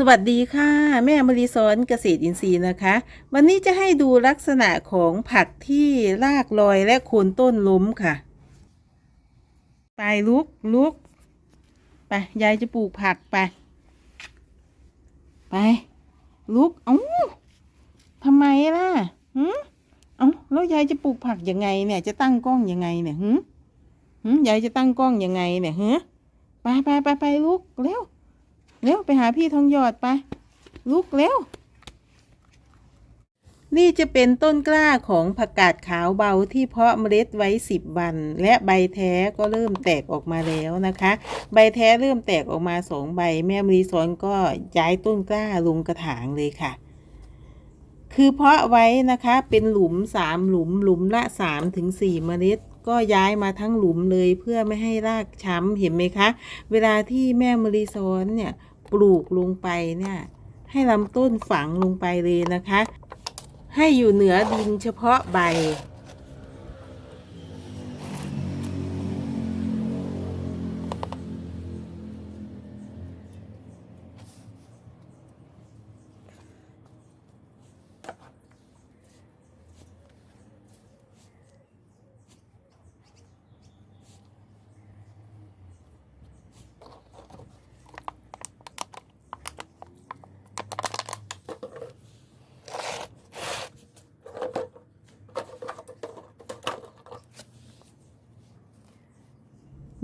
สวัสดีค่ะ แม่มรีสอนเกษตรอินทรีย์นะคะ วันนี้จะให้ดูลักษณะของผักที่รากลอยและโคนต้นล้มค่ะไปลุกลุก ไป ยายจะปลูกผักไป ไป ลุก เอ้าทำไมล่ะหืมเอ้าแล้วยายจะปลูกผักยังไงเนี่ย จะตั้งกล้องยังไงเนี่ยหืมหืมยายจะตั้งกล้องยังไงเนี่ยหืมไปไปไปไปลุกเร็ว เร็วไปหาพี่ทองหยอดไป ลุกเร็ว นี่จะเป็นต้นกล้าของผักกาดขาวเบาที่เพาะเมล็ดไว้สิบวัน และใบแท้ก็เริ่มแตกออกมาแล้วนะคะ ใบแท้เริ่มแตกออกมาสองใบ แม่มรีสอนก็ย้ายต้นกล้าลงกระถางเลยค่ะคือเพาะไว้นะคะเป็นหลุมสามหลุมหลุมละสามถึงสี่เมล็ด ก็ย้ายมาทั้งหลุมเลยเพื่อไม่ให้รากช้ำเห็นไหมคะ เวลาที่แม่มรีสอนเนี่ยปลูกลงไปเนี่ยให้ลำต้นฝังลงไปเลยนะคะ ให้อยู่เหนือดินเฉพาะใบ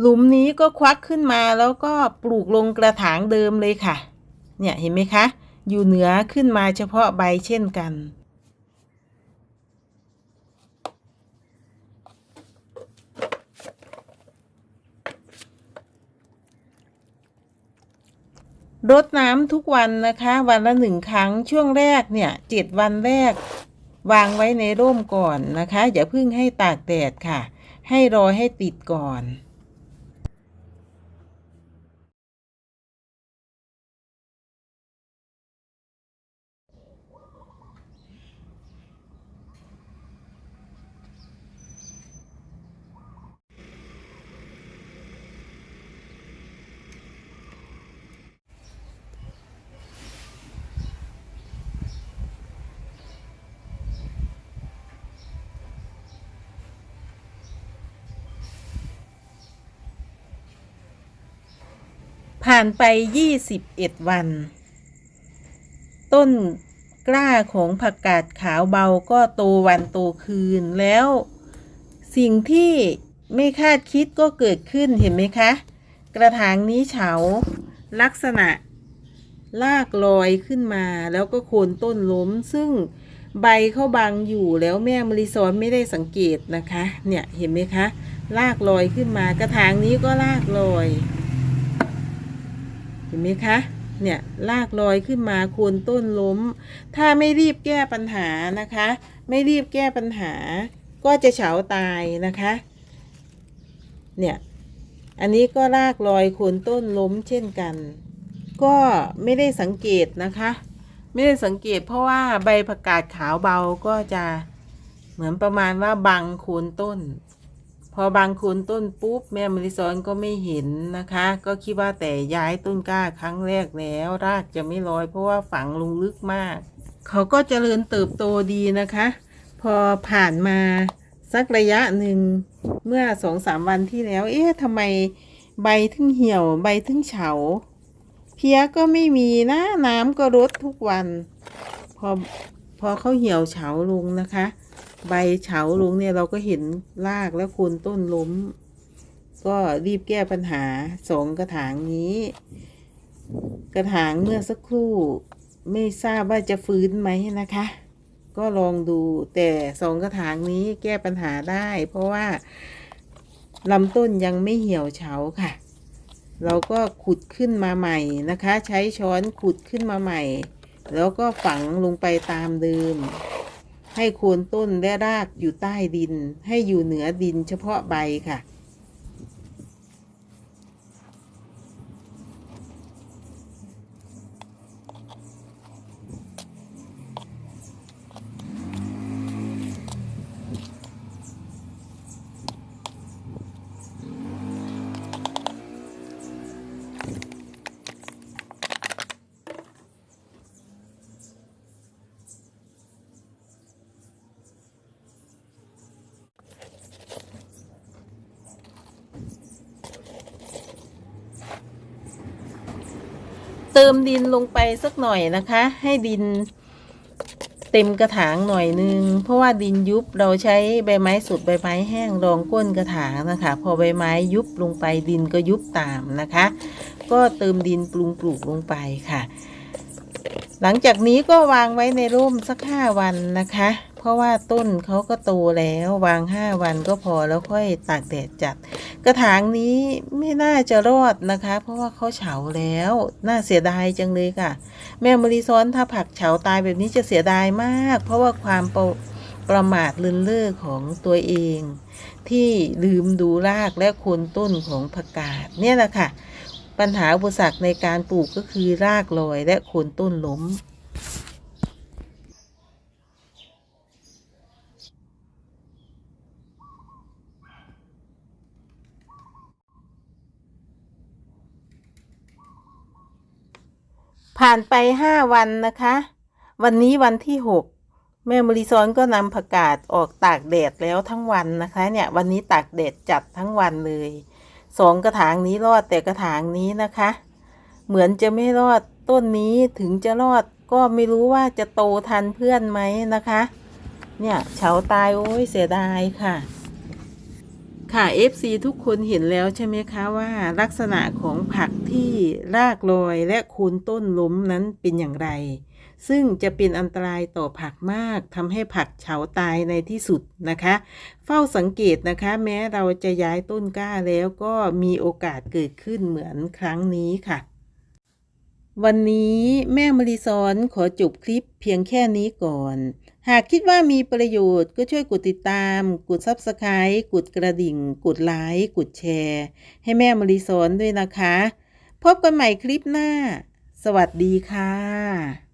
หลุมนี้ก็ควักขึ้นมาแล้วก็ปลูกลงกระถางเดิมเลยค่ะ เนี่ยเห็นไหมคะ อยู่เหนือขึ้นมาเฉพาะใบเช่นกัน รดน้ำทุกวันนะคะ วันละหนึ่งครั้งช่วงแรกเนี่ยเจ็ดวันแรก วางไว้ในร่มก่อนนะคะ อย่าเพิ่งให้ตากแดดค่ะ ให้รอให้ติดก่อน ผ่านไป21วัน ต้นกล้าของผักกาดขาวเบาก็โตวันโตคืนแล้ว สิ่งที่ไม่คาดคิดก็เกิดขึ้นเห็นไหมคะ กระถางนี้เฉาลักษณะลากลอยขึ้นมาแล้วก็โคนต้นล้ม ซึ่งใบเขาบังอยู่แล้วแม่มริซอนไม่ได้สังเกตนะคะ เนี่ยเห็นไหมคะลากลอยขึ้นมากระถางนี้ก็ลากลอย ห็นไหมคะเนี่ยลากลอยขึ้นมาโคนต้นล้ม ถ้าไม่รีบแก้ปัญหานะคะ ไม่รีบแก้ปัญหา ก็จะเฉาตายนะคะ เนี่ยอันนี้ก็ลากลอยโคนต้นล้มเช่นกัน ก็ไม่ได้สังเกตนะคะ ไม่ได้สังเกตเพราะว่าใบผักกาดขาวเบาก็จะเหมือนประมาณว่าบังโคนต้น พอบางคนต้นปุ๊บแม่มริซอนก็ไม่เห็นนะคะ ก็คิดว่าแต่ย้ายต้นกล้าครั้งแรกแล้ว รากจะไม่ลอยเพราะว่าฝังลงลึกมาก เขาก็เจริญเติบโตดีนะคะ พอผ่านมาสักระยะหนึ่งเมื่อสองสามวันที่แล้ว เอ๊ะทำไมใบถึงเหี่ยวใบถึงเฉา เพี้ยก็ไม่มีนะน้ำก็รดทุกวัน พอพอเขาเหี่ยวเฉาลงนะคะ ใบเฉาลงเนี่ยเราก็เห็นรากและโคนต้นล้ม ก็รีบแก้ปัญหาสองกระถางนี้ กระถางเมื่อสักครู่ไม่ทราบว่าจะฟื้นไหมนะคะ ก็ลองดูแต่สองกระถางนี้แก้ปัญหาได้ เพราะว่าลำต้นยังไม่เหี่ยวเฉาค่ะ เราก็ขุดขึ้นมาใหม่นะคะ ใช้ช้อนขุดขึ้นมาใหม่ แล้วก็ฝังลงไปตามเดิม ให้โคนต้นและรากอยู่ใต้ดิน ให้อยู่เหนือดินเฉพาะใบค่ะ เติมดินลงไปสักหน่อยนะคะ ให้ดินเต็มกระถางหน่อยนึง เพราะว่าดินยุบเราใช้ใบไม้สุดใบไม้แห้งรองก้นกระถางนะคะ พอใบไม้ยุบลงไปดินก็ยุบตามนะคะ ก็เติมดินปรุงปลูกลงไปค่ะ หลังจากนี้ก็วางไว้ในร่มสักห้าวันนะคะ ราะว่าต้นเขาก็โตแล้ววางห้าวันก็พอแล้วค่อยตากแดดจัด กระถางนี้ไม่น่าจะรอดนะคะ เพราะว่าเขาเฉาแล้ว น่าเสียดายจังเลยค่ะ แม่มริซ้อนถ้าผักเฉาตายแบบนี้จะเสียดายมาก เพราะว่าความประประมาทเลินเล่อของตัวเอง ที่ลืมดูรากและโคนต้นของผักกาดเนี่ยแหละค่ะ ปัญหาอุปสรรคในการปลูกก็คือรากลอยและโคนต้นล้ม ผ่านไปห้าวันนะคะ วันนี้วันที่หกแม่มริซอนก็นำผักกาดออกตากแดดแล้วทั้งวันนะคะ เนี่ยวันนี้ตากแดดจัดทั้งวันเลยสองกระถางนี้รอดแต่กระถางนี้นะคะ เหมือนจะไม่รอดต้นนี้ถึงจะรอดก็ไม่รู้ว่าจะโตทันเพื่อนไหมนะคะ เนี่ยเฉาตายโอ้ยเสียดายค่ะ ค่ะ FC ทุกคนเห็นแล้วใช่ไหมคะว่าลักษณะของผักที่รากลอยและโคนต้นล้มนั้นเป็นอย่างไร ซึ่งจะเป็นอันตรายต่อผักมากทำให้ผักเฉาตายในที่สุดนะคะ เฝ้าสังเกตนะคะ แม้เราจะย้ายต้นกล้าแล้วก็มีโอกาสเกิดขึ้นเหมือนครั้งนี้ค่ะ วันนี้แม่มริซอนขอจบคลิปเพียงแค่นี้ก่อน หากคิดว่ามีประโยชน์ก็ช่วยกดติดตาม กด Subscribe กดกระดิ่ง กดไลค์กดแชร์ ให้แม่มริสอนด้วยนะคะ พบกันใหม่คลิปหน้า สวัสดีค่ะ